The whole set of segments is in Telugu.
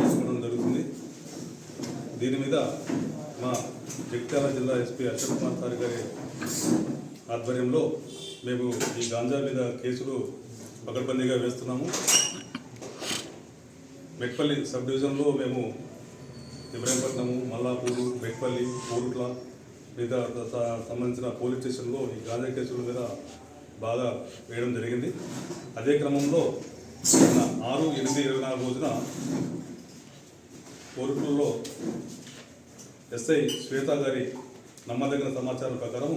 తీసుకోవడం జరుగుతుంది. దీని మీద మా జగిత్యాల జిల్లా ఎస్పీ అశోక్ కుమార్ సార్ గారి ఆధ్వర్యంలో మేము ఈ గాంజా మీద కేసులు పకడ్బందీగా వేస్తున్నాము. మెట్పల్లి సబ్ డివిజన్లో మేము ఇబ్రాహీంపట్నము మల్లాపూరు మెట్పల్లి కోరుట్ల మీద సంబంధించిన పోలీస్ స్టేషన్లో ఈ గాంజా కేసుల మీద బాగా వేయడం జరిగింది. అదే క్రమంలో నిన్న ఆరు ఎనిమిది ఇరవై నాలుగు రోజున కోరుకుల్లో ఎస్ఐ శ్వేత గారి నమ్మదగిన సమాచారం ప్రకారం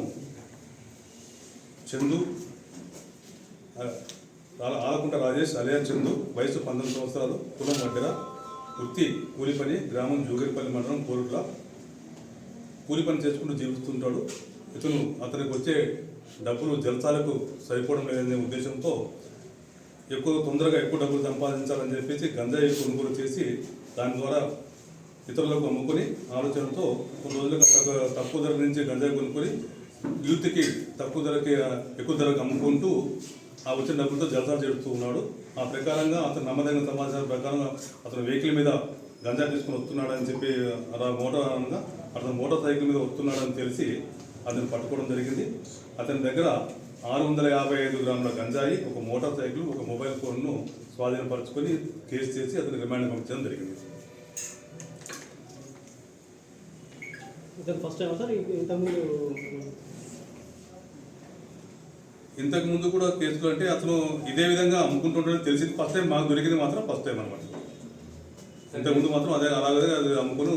చందు ఆలకుంట రాజేష్ అలియా చందు వయసు పంతొమ్మిది సంవత్సరాలు కులం వడ్డెర వృత్తి కూలిపని గ్రామం జోగిరిపల్లి మండలం కోరుట్ల. కూలిపని చేసుకుంటూ జీవిస్తుంటాడు. ఇతను అతనికి వచ్చే డబ్బులు జలసాలకు సరిపోవడం లేదనే ఉద్దేశంతో ఎక్కువ తొందరగా ఎక్కువ డబ్బులు సంపాదించాలని చెప్పేసి గంజాయి కొనుగోలు చేసి దాని ద్వారా ఇతరులకు అమ్ముకొని ఆలోచనతో కొన్ని రోజులుగా తక్కువ తక్కువ ధర నుంచి గంజాయి కొనుక్కొని యూత్కి తక్కువ ధరకి ఎక్కువ ధరకు అమ్ముకుంటూ ఆ వచ్చిన డబ్బులతో జలసాలు చేస్తూ ఉన్నాడు. ఆ ప్రకారంగా అతను నమ్మదగిన సమాచారం ప్రకారం అతను వెహికల్ మీద గంజా తీసుకుని వస్తున్నాడని చెప్పి అలా మోటార్ అనగా అతను మోటార్ సైకిల్ మీద వస్తున్నాడని తెలిసి అతను పట్టుకోవడం జరిగింది. అతని దగ్గర ఆరు వందల యాభై ఐదు గ్రాముల గంజాయి ఒక మోటార్ సైకిల్ ఒక మొబైల్ ఫోన్ను స్వాధీనపరచుకొని కేసు చేసి అతని రిమాండ్ పంపించడం జరిగింది. ఇతను ఫస్ట్ టైం సార్? ఇంతకుముందు ఇంతకు ముందు కూడా కేసులు అంటే అతను ఇదే విధంగా అమ్ముకుంటుంటాడని తెలిసింది. ఫస్ట్ టైం మాకు దొరికింది మాత్రం ఫస్ట్ టైం అనమాట ఇంతకుముందు మాత్రం అదే అలాగే అది అమ్ముకొని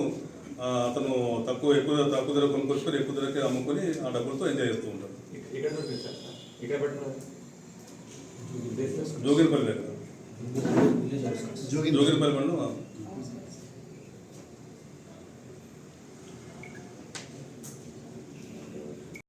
అతను తక్కువ ఎక్కువ తక్కువ ధర కొనుక్కొచ్చుకొని ఎక్కువ ధరకే అమ్ముకొని ఆ డబ్బులతో ఎంజాయ్ చేస్తూ ఉంటాడు. ఇక్కడ దొరికింది సార్ ఇక్కడ పెట్టినారు జోగినపల్లి దగ్గర. జోగి జోగినపల్లి మండలం.